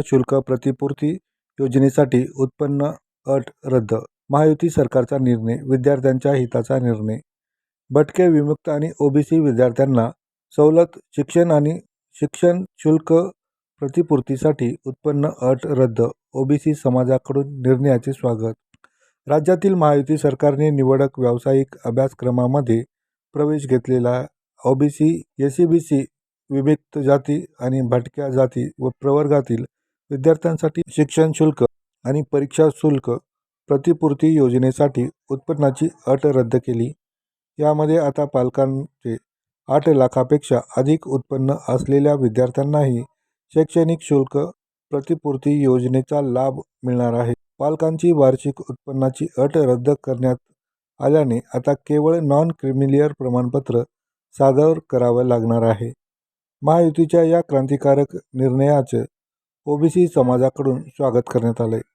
शुल्क प्रतिपूर्ती योजनेसाठी उत्पन्न अट रद्द महायुती सरकारचा निर्णय विद्यार्थ्यांच्या हिताचा निर्णय. भटके विमुक्त आणि ओबीसी विद्यार्थ्यांना सवलत शिक्षण आणि शिक्षण शुल्क प्रतिपूर्तीसाठी उत्पन्न अट रद्द ओबीसी समाजाकडून निर्णयाचे स्वागत. राज्यातील महायुती सरकारने निवडक व्यावसायिक अभ्यासक्रमामध्ये प्रवेश घेतलेला ओबीसी सी विभिक्त जाती आणि भटक्या जाती व प्रवर्गातील विद्यार्थ्यांसाठी शिक्षण शुल्क आणि परीक्षा शुल्क प्रतिपूर्ती योजनेसाठी उत्पन्नाची अट रद्द केली. यामध्ये आता पालकांचे आठ लाखापेक्षा अधिक उत्पन्न असलेल्या विद्यार्थ्यांनाही शैक्षणिक शुल्क प्रतिपूर्ती योजनेचा लाभ मिळणार आहे. पालकांची वार्षिक उत्पन्नाची अट रद्द करण्यात आल्याने आता केवळ नॉन क्रिमिलियर प्रमाणपत्र सादर करावं लागणार आहे. महायुतीच्या या क्रांतिकारक निर्णयाचं ओबीसी समाजाकडून स्वागत करण्यात आलं आहे